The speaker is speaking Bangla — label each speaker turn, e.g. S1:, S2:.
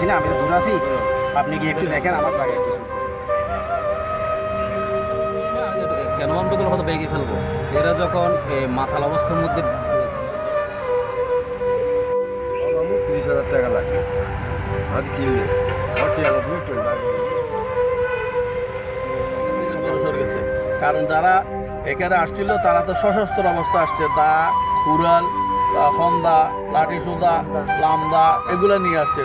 S1: পারতেছি না আমি তো দূরে আছি। আপনি কি একটু দেখেন আমার জায়গায় কিছু
S2: কেন আমরা এগুলো হয়তো ভেঙে ফেলব? এরা যখন এই মাথাল অবস্থার মধ্যে
S3: তিরিশ হাজার টাকা লাগবে। আর কিনলে
S4: কারণ যারা এখানে আসছিল তারা তো সশস্ত্র অবস্থা আসছে। দা কুড়াল হন্দা লাঠি সুদা লামদা এগুলো নিয়ে আসছে।